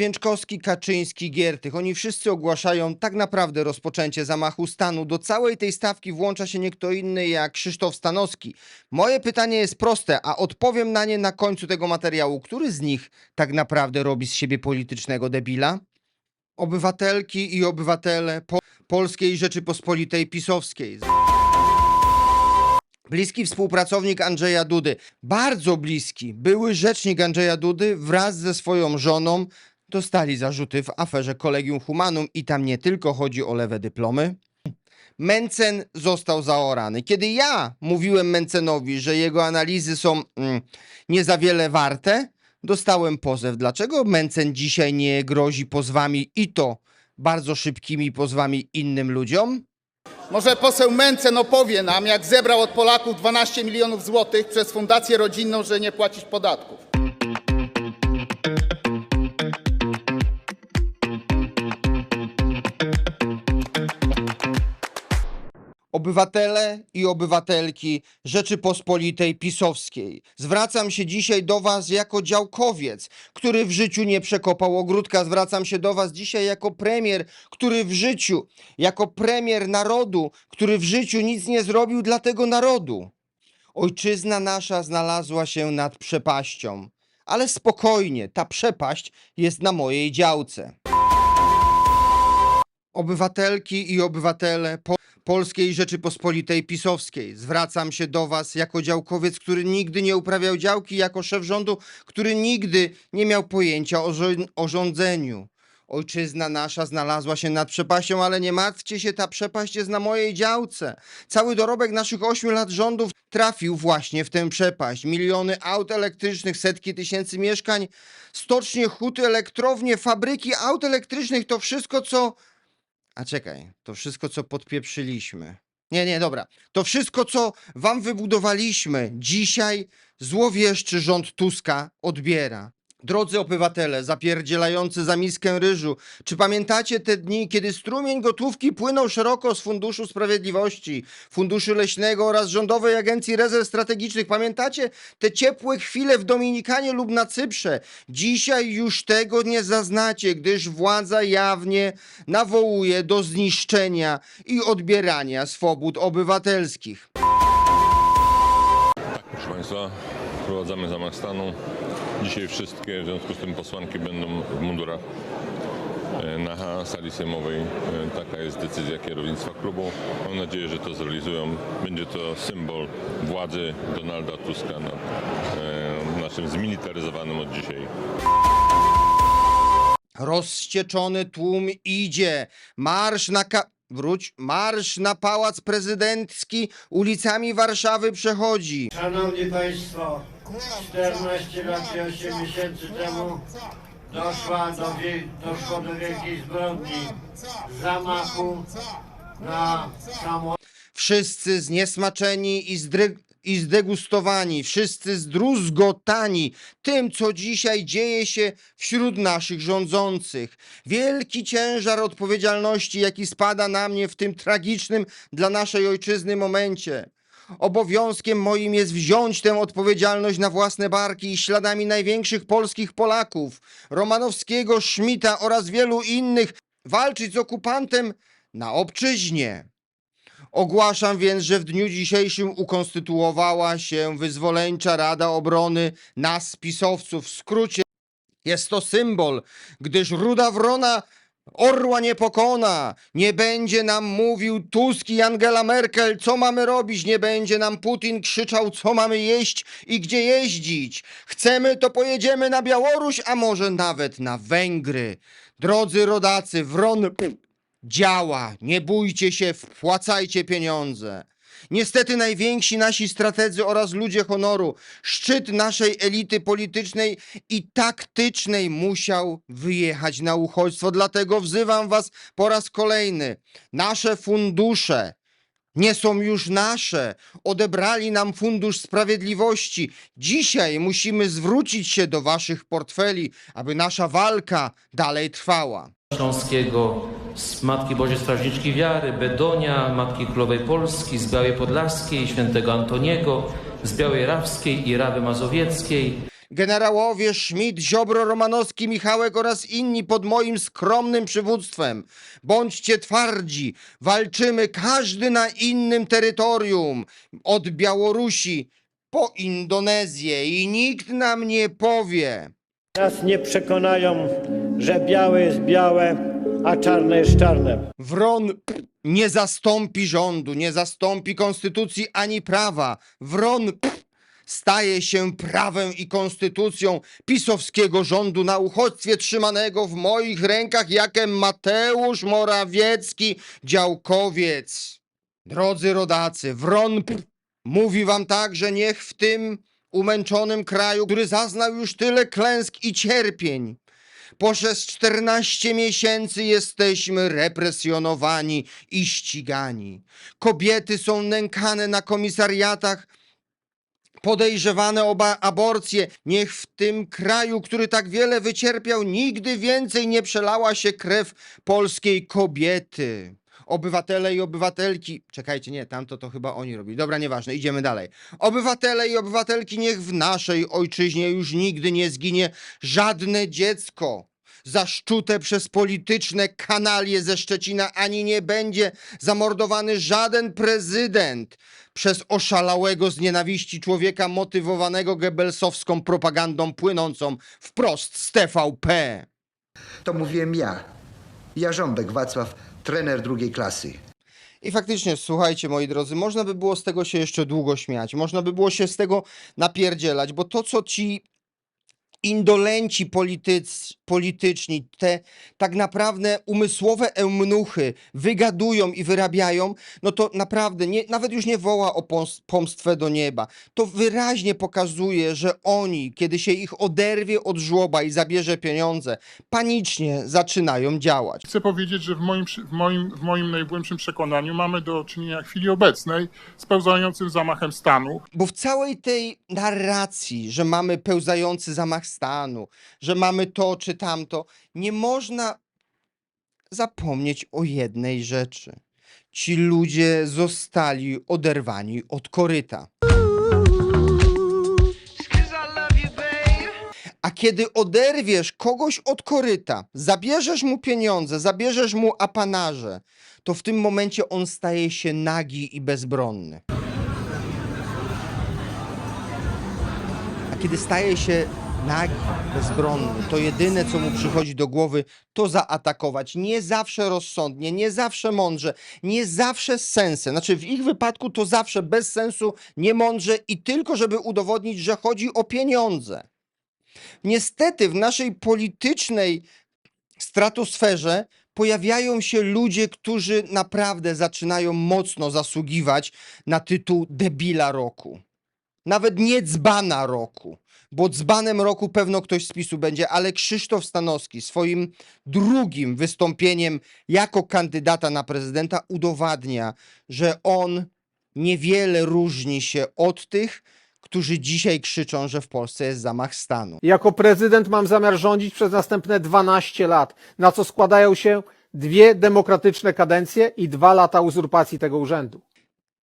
Święczkowski, Kaczyński, Giertych. Oni wszyscy ogłaszają tak naprawdę rozpoczęcie zamachu stanu. Do całej tej stawki włącza się nie kto inny jak Krzysztof Stanowski. Moje pytanie jest proste, a odpowiem na nie na końcu tego materiału. Który z nich tak naprawdę robi z siebie politycznego debila? Obywatelki i obywatele po Polskiej Rzeczypospolitej Pisowskiej. Bliski współpracownik Andrzeja Dudy, bardzo bliski, były rzecznik Andrzeja Dudy wraz ze swoją żoną dostali zarzuty w aferze Kolegium Humanum i tam nie tylko chodzi o lewe dyplomy. Mencen został zaorany. Kiedy ja mówiłem Mencenowi, że jego analizy są mm, nie za wiele warte, dostałem pozew. Dlaczego Mencen dzisiaj nie grozi pozwami i to bardzo szybkimi pozwami innym ludziom? Może poseł Mencen opowie nam, jak zebrał od Polaków 12 milionów złotych przez Fundację Rodzinną, że nie płacić podatków. Obywatele i obywatelki Rzeczypospolitej Pisowskiej. Zwracam się dzisiaj do Was jako działkowiec, który w życiu nie przekopał ogródka. Zwracam się do Was dzisiaj jako premier, który w życiu, jako premier narodu, który w życiu nic nie zrobił dla tego narodu. Ojczyzna nasza znalazła się nad przepaścią, ale spokojnie, ta przepaść jest na mojej działce. Obywatelki i obywatele Polskiej Rzeczypospolitej Pisowskiej. Zwracam się do Was jako działkowiec, który nigdy nie uprawiał działki, jako szef rządu, który nigdy nie miał pojęcia o, żo- o rządzeniu. Ojczyzna nasza znalazła się nad przepaścią, ale nie martwcie się, ta przepaść jest na mojej działce. Cały dorobek naszych ośmiu lat rządów trafił właśnie w tę przepaść. Miliony aut elektrycznych, setki tysięcy mieszkań, stocznie, huty, elektrownie, fabryki aut elektrycznych to wszystko, co a czekaj, to wszystko, co podpieprzyliśmy. Nie, nie, dobra. To wszystko, co wam wybudowaliśmy, dzisiaj złowieszczy rząd Tuska odbiera. Drodzy obywatele, zapierdzielający za miskę ryżu, czy pamiętacie te dni, kiedy strumień gotówki płynął szeroko z Funduszu Sprawiedliwości, Funduszu Leśnego oraz Rządowej Agencji Rezerw Strategicznych? Pamiętacie te ciepłe chwile w Dominikanie lub na Cyprze? Dzisiaj już tego nie zaznacie, gdyż władza jawnie nawołuje do zniszczenia i odbierania swobód obywatelskich. Proszę Państwa, wprowadzamy zamach stanu. Dzisiaj wszystkie, w związku z tym posłanki będą w mundurach e, na sali sejmowej. E, Taka jest decyzja kierownictwa klubu. Mam nadzieję, że to zrealizują. Będzie to symbol władzy Donalda Tuska nad e, naszym zmilitaryzowanym od dzisiaj Rozścieczony tłum idzie. Marsz na ka... Wróć, marsz na pałac prezydencki ulicami Warszawy przechodzi. Szanowni Państwo, 14 lat i 8 miesięcy temu doszła do doszło do wielkiej zbrodni, zamachu na samolot. Wszyscy zniesmaczeni i, zdry... i zdegustowani, wszyscy zdruzgotani tym, co dzisiaj dzieje się wśród naszych rządzących. Wielki ciężar odpowiedzialności, jaki spada na mnie w tym tragicznym dla naszej ojczyzny momencie. Obowiązkiem moim jest wziąć tę odpowiedzialność na własne barki i śladami największych polskich Polaków, Romanowskiego, Schmidta oraz wielu innych, walczyć z okupantem na obczyźnie. Ogłaszam więc, że w dniu dzisiejszym ukonstytuowała się Wyzwoleńcza Rada Obrony nas, pisowców. W skrócie jest to symbol, gdyż ruda wrona orła nie pokona. Nie będzie nam mówił Tusk i Angela Merkel, co mamy robić. Nie będzie nam Putin krzyczał, co mamy jeść i gdzie jeździć. Chcemy, to pojedziemy na Białoruś, a może nawet na Węgry. Drodzy rodacy, wron działa. Nie bójcie się, wpłacajcie pieniądze. Niestety najwięksi nasi strategzy oraz ludzie honoru, szczyt naszej elity politycznej i taktycznej musiał wyjechać na uchodźstwo. Dlatego wzywam was po raz kolejny. Nasze fundusze nie są już nasze. Odebrali nam Fundusz Sprawiedliwości. Dzisiaj musimy zwrócić się do waszych portfeli, aby nasza walka dalej trwała. Śląskiego, z Matki Bożej Strażniczki Wiary, Bedonia, Matki Królowej Polski, z Białej Podlaskiej, Świętego Antoniego, z Białej Rawskiej i Rawy Mazowieckiej, generałowie Schmidt, Ziobro, Romanowski, Michałek oraz inni pod moim skromnym przywództwem. Bądźcie twardzi, walczymy każdy na innym terytorium, od Białorusi po Indonezję i nikt nam nie powie, Nas nie przekonają, że białe jest białe, a czarne jest czarne. Wron nie zastąpi rządu, nie zastąpi konstytucji ani prawa. Wron staje się prawem i konstytucją pisowskiego rządu na uchodźstwie trzymanego w moich rękach jakem Mateusz Morawiecki, działkowiec. Drodzy rodacy, Wron mówi wam tak, że niech w tym umęczonym kraju, który zaznał już tyle klęsk i cierpień, przez 14 miesięcy jesteśmy represjonowani i ścigani. Kobiety są nękane na komisariatach, podejrzewane o aborcję. Niech w tym kraju, który tak wiele wycierpiał, nigdy więcej nie przelała się krew polskiej kobiety. Obywatele i obywatelki, czekajcie, nie, tamto to chyba oni robili. Dobra, nieważne, idziemy dalej. Obywatele i obywatelki, niech w naszej ojczyźnie już nigdy nie zginie żadne dziecko zaszczute przez polityczne kanalie ze Szczecina, ani nie będzie zamordowany żaden prezydent przez oszalałego z nienawiści człowieka motywowanego gebelsowską propagandą płynącą wprost z TVP. To mówiłem ja. Jarząbek Wacław, trener drugiej klasy. I faktycznie, słuchajcie, moi drodzy, można by było z tego się jeszcze długo śmiać, można by było się z tego napierdzielać, bo to, co ci indolenci polityc, polityczni, te tak naprawdę umysłowe eunuchy wygadują i wyrabiają, no to naprawdę nie, nawet już nie woła o pomstwę do nieba. To wyraźnie pokazuje, że oni, kiedy się ich oderwie od żłoba i zabierze pieniądze, panicznie zaczynają działać. Chcę powiedzieć, że w moim, w, moim, w moim najgłębszym przekonaniu mamy do czynienia w chwili obecnej z pełzającym zamachem stanu. Bo w całej tej narracji, że mamy pełzający zamach stanu, że mamy to czy tamto, nie można zapomnieć o jednej rzeczy. Ci ludzie zostali oderwani od koryta. A kiedy oderwiesz kogoś od koryta, zabierzesz mu pieniądze, zabierzesz mu apanarze, to w tym momencie on staje się nagi i bezbronny. A kiedy staje się nagi, bezbronny, to jedyne, co mu przychodzi do głowy, to zaatakować. Nie zawsze rozsądnie, nie zawsze mądrze, nie zawsze z sensem. Znaczy, w ich wypadku to zawsze bez sensu, niemądrze i tylko, żeby udowodnić, że chodzi o pieniądze. Niestety, w naszej politycznej stratosferze pojawiają się ludzie, którzy naprawdę zaczynają mocno zasługiwać na tytuł debila roku. Nawet nie dzbana roku, bo dzbanem roku pewno ktoś z PiSu będzie, ale Krzysztof Stanowski swoim drugim wystąpieniem jako kandydata na prezydenta udowadnia, że on niewiele różni się od tych, którzy dzisiaj krzyczą, że w Polsce jest zamach stanu. Jako prezydent mam zamiar rządzić przez następne 12 lat, na co składają się dwie demokratyczne kadencje i dwa lata uzurpacji tego urzędu.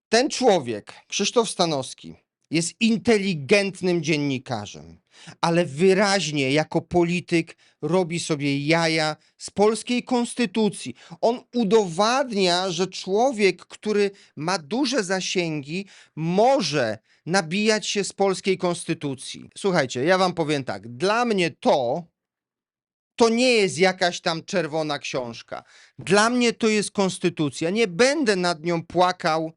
Ten człowiek, Krzysztof Stanowski, jest inteligentnym dziennikarzem, ale wyraźnie jako polityk robi sobie jaja z polskiej konstytucji. On udowadnia, że człowiek, który ma duże zasięgi, może nabijać się z polskiej konstytucji. Słuchajcie, ja wam powiem tak, dla mnie to to nie jest jakaś tam czerwona książka. Dla mnie to jest konstytucja. Nie będę nad nią płakał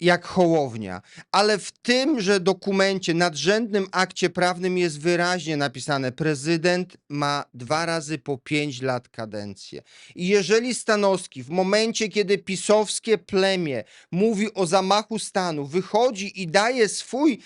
jak hołownia, ale w tymże dokumencie, nadrzędnym akcie prawnym jest wyraźnie napisane: prezydent ma dwa razy po pięć lat kadencję. I jeżeli Stanowski w momencie, kiedy pisowskie plemię mówi o zamachu stanu, wychodzi i daje swój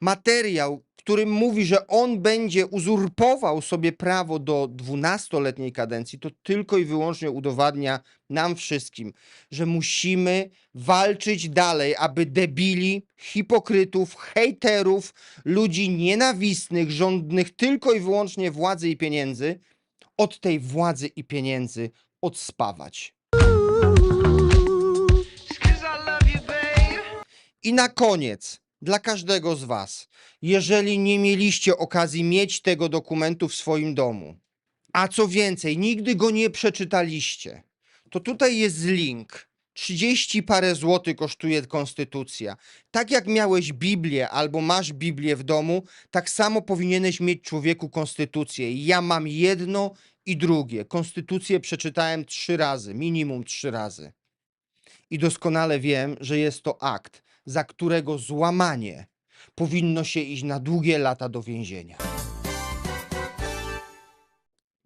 materiał, którym mówi, że on będzie uzurpował sobie prawo do 12-letniej kadencji, to tylko i wyłącznie udowadnia nam wszystkim, że musimy walczyć dalej, aby debili, hipokrytów, hejterów, ludzi nienawistnych, żądnych tylko i wyłącznie władzy i pieniędzy, od tej władzy i pieniędzy odspawać. I na koniec dla każdego z Was, jeżeli nie mieliście okazji mieć tego dokumentu w swoim domu, a co więcej, nigdy go nie przeczytaliście, to tutaj jest link. 30 parę złotych kosztuje konstytucja. Tak jak miałeś Biblię albo masz Biblię w domu, tak samo powinieneś mieć człowieku konstytucję. Ja mam jedno i drugie. Konstytucję przeczytałem trzy razy, minimum trzy razy. I doskonale wiem, że jest to akt, za którego złamanie powinno się iść na długie lata do więzienia.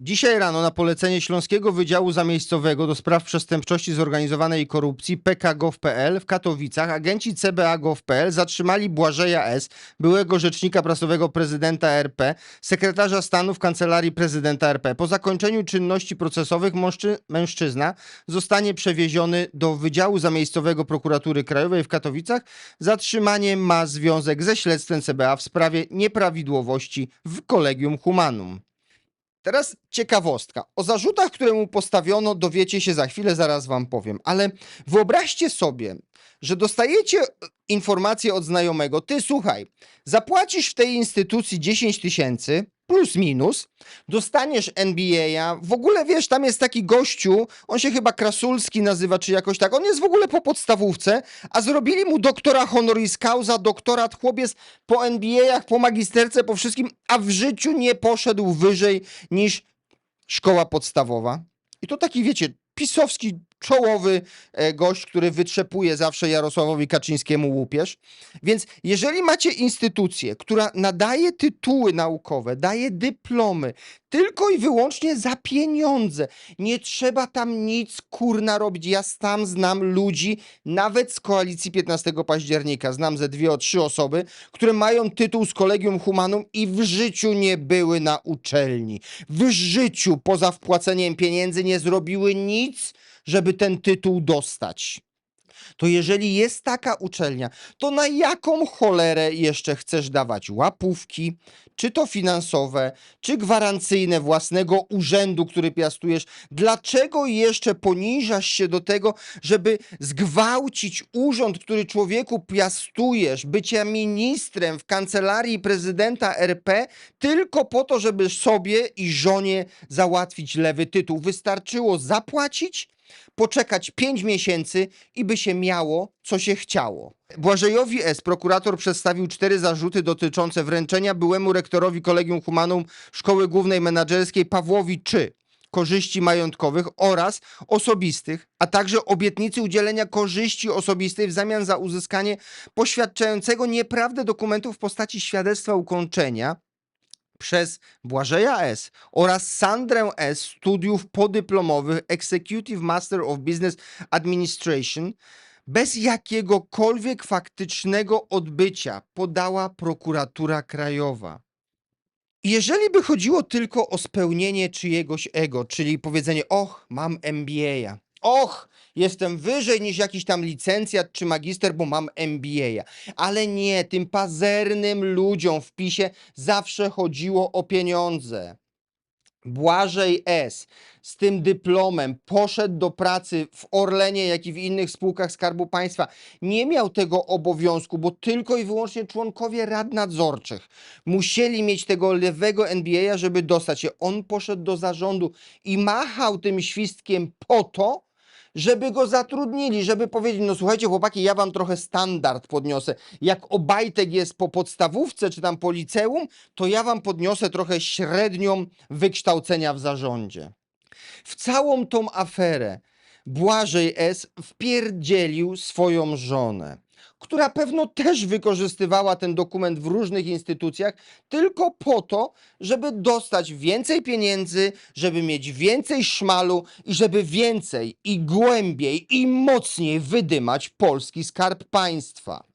Dzisiaj rano na polecenie Śląskiego Wydziału Zamiejscowego do Spraw Przestępczości Zorganizowanej i Korupcji PKGOW.pl w Katowicach agenci CBA.gov.pl zatrzymali Błażeja S., byłego rzecznika prasowego prezydenta RP, sekretarza stanu w Kancelarii Prezydenta RP. Po zakończeniu czynności procesowych mężczyzna zostanie przewieziony do Wydziału Zamiejscowego Prokuratury Krajowej w Katowicach. Zatrzymanie ma związek ze śledztwem CBA w sprawie nieprawidłowości w Kolegium Humanum. Teraz ciekawostka. O zarzutach, które mu postawiono, dowiecie się za chwilę, zaraz wam powiem. Ale wyobraźcie sobie, że dostajecie e, informację od znajomego. Ty słuchaj, zapłacisz w tej instytucji 10 tysięcy plus minus, dostaniesz NBA, w ogóle wiesz, tam jest taki gościu, on się chyba Krasulski nazywa, czy jakoś tak, on jest w ogóle po podstawówce, a zrobili mu doktora honoris causa, doktorat, chłopiec po NBA-ach, po magisterce, po wszystkim, a w życiu nie poszedł wyżej niż szkoła podstawowa. I to taki, wiecie, pisowski, czołowy e, gość, który wytrzepuje zawsze Jarosławowi Kaczyńskiemu łupież. Więc jeżeli macie instytucję, która nadaje tytuły naukowe, daje dyplomy, tylko i wyłącznie za pieniądze, nie trzeba tam nic kurna robić. Ja tam znam ludzi, nawet z koalicji 15 października, znam ze dwie o trzy osoby, które mają tytuł z Kolegium Humanum i w życiu nie były na uczelni. W życiu, poza wpłaceniem pieniędzy, nie zrobiły nic, żeby ten tytuł dostać. To jeżeli jest taka uczelnia, to na jaką cholerę jeszcze chcesz dawać łapówki, czy to finansowe, czy gwarancyjne własnego urzędu, który piastujesz? Dlaczego jeszcze poniżasz się do tego, żeby zgwałcić urząd, który człowieku piastujesz, bycia ministrem w kancelarii prezydenta RP, tylko po to, żeby sobie i żonie załatwić lewy tytuł? Wystarczyło zapłacić poczekać 5 miesięcy i by się miało, co się chciało. Błażejowi S. prokurator przedstawił cztery zarzuty dotyczące wręczenia byłemu rektorowi Kolegium Humanum Szkoły Głównej Menadżerskiej Pawłowi czy korzyści majątkowych oraz osobistych, a także obietnicy udzielenia korzyści osobistej w zamian za uzyskanie poświadczającego nieprawdę dokumentu w postaci świadectwa ukończenia przez Błażeja S. oraz Sandrę S. studiów podyplomowych Executive Master of Business Administration bez jakiegokolwiek faktycznego odbycia podała prokuratura krajowa. Jeżeli by chodziło tylko o spełnienie czyjegoś ego, czyli powiedzenie: Och, mam MBA, och, jestem wyżej niż jakiś tam licencjat czy magister, bo mam MBA. Ale nie, tym pazernym ludziom w PiSie zawsze chodziło o pieniądze. Błażej S. z tym dyplomem poszedł do pracy w Orlenie, jak i w innych spółkach Skarbu Państwa. Nie miał tego obowiązku, bo tylko i wyłącznie członkowie rad nadzorczych musieli mieć tego lewego NBA, żeby dostać się. On poszedł do zarządu i machał tym świstkiem po to, żeby go zatrudnili, żeby powiedzieć, no słuchajcie chłopaki, ja wam trochę standard podniosę. Jak Obajtek jest po podstawówce czy tam po liceum, to ja wam podniosę trochę średnią wykształcenia w zarządzie. W całą tą aferę Błażej S. wpierdzielił swoją żonę, która pewno też wykorzystywała ten dokument w różnych instytucjach tylko po to, żeby dostać więcej pieniędzy, żeby mieć więcej szmalu i żeby więcej i głębiej i mocniej wydymać polski skarb państwa.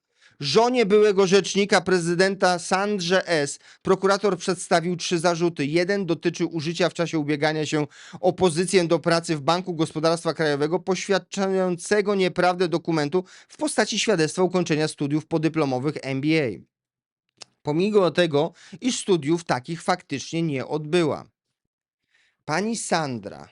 Żonie byłego rzecznika prezydenta Sandrze S. prokurator przedstawił trzy zarzuty. Jeden dotyczy użycia w czasie ubiegania się o pozycję do pracy w Banku Gospodarstwa Krajowego poświadczającego nieprawdę dokumentu w postaci świadectwa ukończenia studiów podyplomowych MBA. Pomimo tego, iż studiów takich faktycznie nie odbyła. Pani Sandra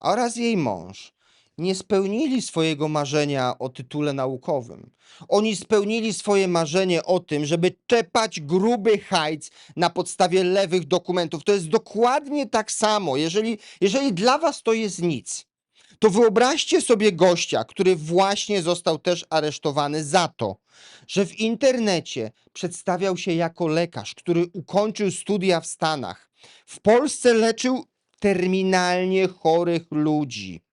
oraz jej mąż nie spełnili swojego marzenia o tytule naukowym. Oni spełnili swoje marzenie o tym, żeby czepać gruby hajc na podstawie lewych dokumentów. To jest dokładnie tak samo. Jeżeli, jeżeli dla was to jest nic, to wyobraźcie sobie gościa, który właśnie został też aresztowany za to, że w internecie przedstawiał się jako lekarz, który ukończył studia w Stanach. W Polsce leczył terminalnie chorych ludzi.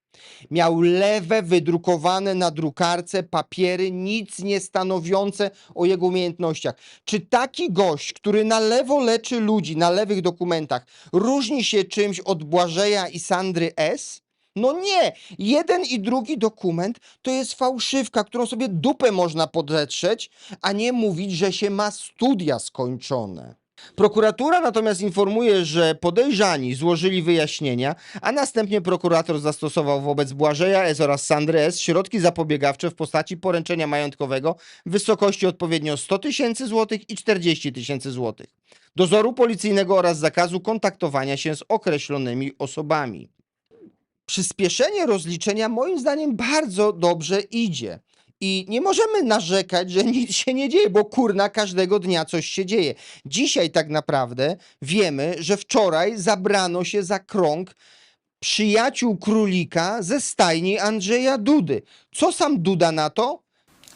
Miał lewe, wydrukowane na drukarce papiery, nic nie stanowiące o jego umiejętnościach. Czy taki gość, który na lewo leczy ludzi na lewych dokumentach, różni się czymś od Błażeja i Sandry S? No nie! Jeden i drugi dokument to jest fałszywka, którą sobie dupę można podetrzeć, a nie mówić, że się ma studia skończone. Prokuratura natomiast informuje, że podejrzani złożyli wyjaśnienia, a następnie prokurator zastosował wobec Błażeja S. oraz Sandry S. środki zapobiegawcze w postaci poręczenia majątkowego w wysokości odpowiednio 100 tysięcy złotych i 40 tysięcy złotych, dozoru policyjnego oraz zakazu kontaktowania się z określonymi osobami. Przyspieszenie rozliczenia moim zdaniem bardzo dobrze idzie. I nie możemy narzekać, że nic się nie dzieje, bo kurna każdego dnia coś się dzieje. Dzisiaj tak naprawdę wiemy, że wczoraj zabrano się za krąg przyjaciół królika ze stajni Andrzeja Dudy. Co sam Duda na to?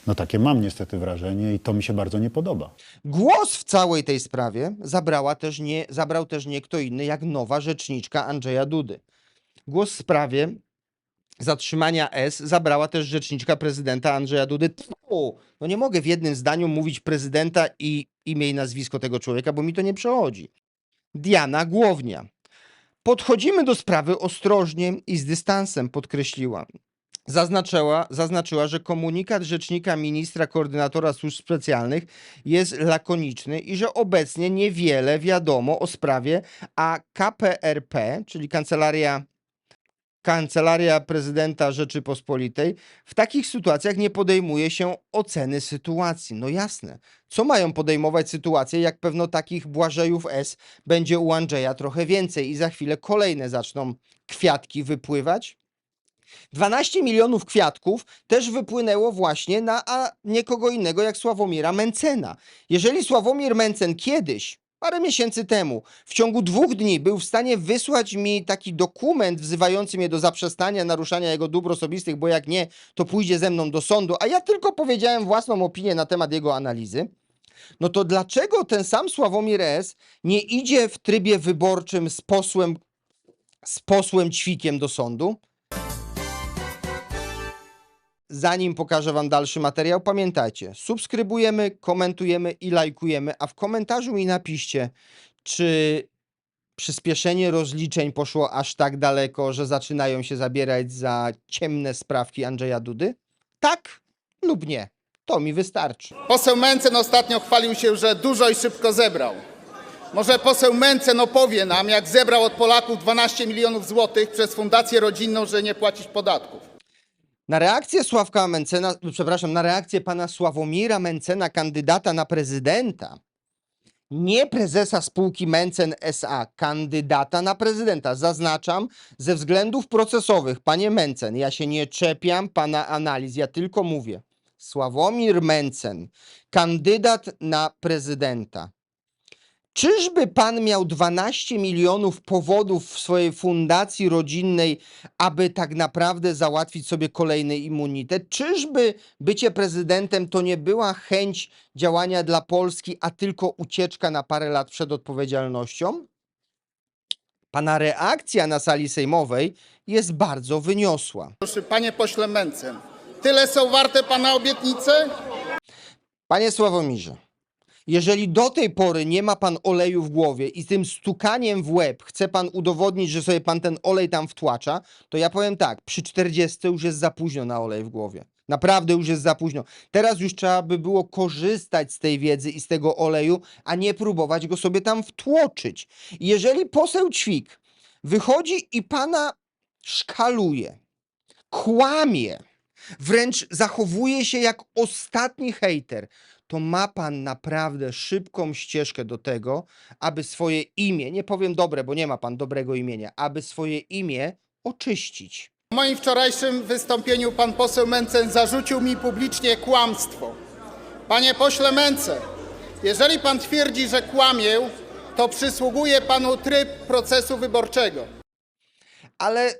No takie mam niestety wrażenie i to mi się bardzo nie podoba. Głos w całej tej sprawie zabrała też nie, zabrał też nie kto inny jak nowa rzeczniczka Andrzeja Dudy. Głos w sprawie zatrzymania S zabrała też rzeczniczka prezydenta Andrzeja Dudy. Tfu, no nie mogę w jednym zdaniu mówić prezydenta i imię i nazwisko tego człowieka, bo mi to nie przechodzi. Diana Głownia. Podchodzimy do sprawy ostrożnie i z dystansem, podkreśliła. Zaznaczyła, zaznaczyła, że komunikat rzecznika ministra koordynatora służb specjalnych jest lakoniczny i że obecnie niewiele wiadomo o sprawie, a KPRP, czyli Kancelaria Kancelaria Prezydenta Rzeczypospolitej w takich sytuacjach nie podejmuje się oceny sytuacji. No jasne. Co mają podejmować sytuacje, jak pewno takich Błażejów S będzie u Andrzeja trochę więcej i za chwilę kolejne zaczną kwiatki wypływać? 12 milionów kwiatków też wypłynęło właśnie na a nie kogo innego jak Sławomira Mencena. Jeżeli Sławomir Mencen kiedyś, parę miesięcy temu, w ciągu dwóch dni był w stanie wysłać mi taki dokument wzywający mnie do zaprzestania naruszania jego dóbr osobistych, bo jak nie, to pójdzie ze mną do sądu, a ja tylko powiedziałem własną opinię na temat jego analizy, no to dlaczego ten sam Sławomir S. nie idzie w trybie wyborczym z posłem, z posłem Ćwikiem do sądu? Zanim pokażę Wam dalszy materiał, pamiętajcie, subskrybujemy, komentujemy i lajkujemy, a w komentarzu mi napiszcie, czy przyspieszenie rozliczeń poszło aż tak daleko, że zaczynają się zabierać za ciemne sprawki Andrzeja Dudy? Tak lub nie. To mi wystarczy. Poseł Mencen ostatnio chwalił się, że dużo i szybko zebrał. Może poseł Mencen opowie nam, jak zebrał od Polaków 12 milionów złotych przez Fundację Rodzinną, że nie płacić podatków. Na reakcję Sławka Mencena, przepraszam, na reakcję pana Sławomira Mencena, kandydata na prezydenta, nie prezesa spółki Mencen SA, kandydata na prezydenta. Zaznaczam, ze względów procesowych, panie Mencen, ja się nie czepiam pana analiz, ja tylko mówię. Sławomir Mencen, kandydat na prezydenta. Czyżby pan miał 12 milionów powodów w swojej fundacji rodzinnej, aby tak naprawdę załatwić sobie kolejny immunitet? Czyżby bycie prezydentem to nie była chęć działania dla Polski, a tylko ucieczka na parę lat przed odpowiedzialnością? Pana reakcja na sali sejmowej jest bardzo wyniosła. Proszę, panie pośle Mencen, tyle są warte pana obietnice? Panie Sławomirze, jeżeli do tej pory nie ma pan oleju w głowie i tym stukaniem w łeb chce pan udowodnić, że sobie pan ten olej tam wtłacza, to ja powiem tak, przy 40 już jest za późno na olej w głowie. Naprawdę już jest za późno. Teraz już trzeba by było korzystać z tej wiedzy i z tego oleju, a nie próbować go sobie tam wtłoczyć. Jeżeli poseł Ćwik wychodzi i pana szkaluje, kłamie, wręcz zachowuje się jak ostatni hejter, to ma pan naprawdę szybką ścieżkę do tego, aby swoje imię, nie powiem dobre, bo nie ma pan dobrego imienia, aby swoje imię oczyścić. W moim wczorajszym wystąpieniu pan poseł Mencen zarzucił mi publicznie kłamstwo. Panie pośle Mencen, jeżeli pan twierdzi, że kłamię, to przysługuje panu tryb procesu wyborczego. Ale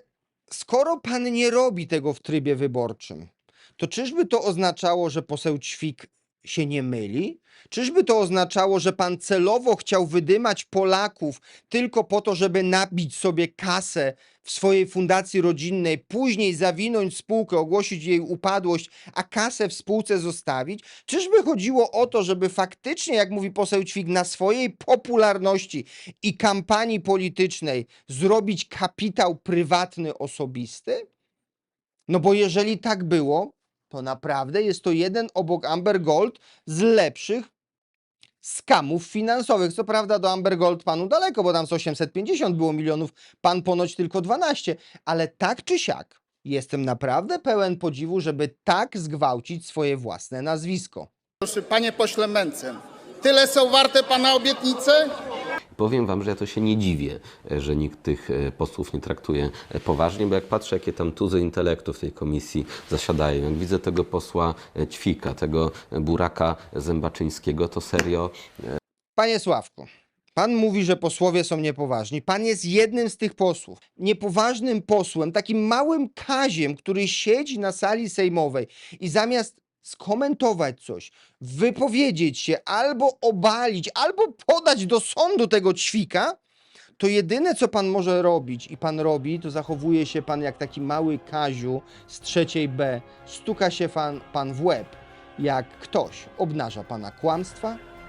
skoro pan nie robi tego w trybie wyborczym, to czyżby to oznaczało, że poseł Ćwik się nie myli? Czyżby to oznaczało, że pan celowo chciał wydymać Polaków tylko po to, żeby nabić sobie kasę w swojej fundacji rodzinnej, później zawinąć spółkę, ogłosić jej upadłość, a kasę w spółce zostawić? Czyżby chodziło o to, żeby faktycznie, jak mówi poseł Ćwik, na swojej popularności i kampanii politycznej zrobić kapitał prywatny, osobisty? No bo jeżeli tak było, to naprawdę jest to jeden obok Amber Gold z lepszych skamów finansowych. Co prawda do Amber Gold panu daleko, bo tam z 850 było milionów, pan ponoć tylko 12, ale tak czy siak jestem naprawdę pełen podziwu, żeby tak zgwałcić swoje własne nazwisko. Proszę, panie pośle Mencen, tyle są warte pana obietnice? Powiem Wam, że ja to się nie dziwię, że nikt tych e, posłów nie traktuje e, poważnie, bo jak patrzę, jakie tam tuzy intelektu w tej komisji zasiadają, jak widzę tego posła e, Ćwika, tego buraka Zębaczyńskiego, to serio Panie Sławku, pan mówi, że posłowie są niepoważni. Pan jest jednym z tych posłów. Niepoważnym posłem, takim małym kaziem, który siedzi na sali sejmowej i zamiast skomentować coś, wypowiedzieć się, albo obalić, albo podać do sądu tego ćwika, to jedyne, co pan może robić i pan robi, to zachowuje się pan jak taki mały Kaziu z trzeciej B. Stuka się pan, pan w łeb, jak ktoś obnaża pana kłamstwa,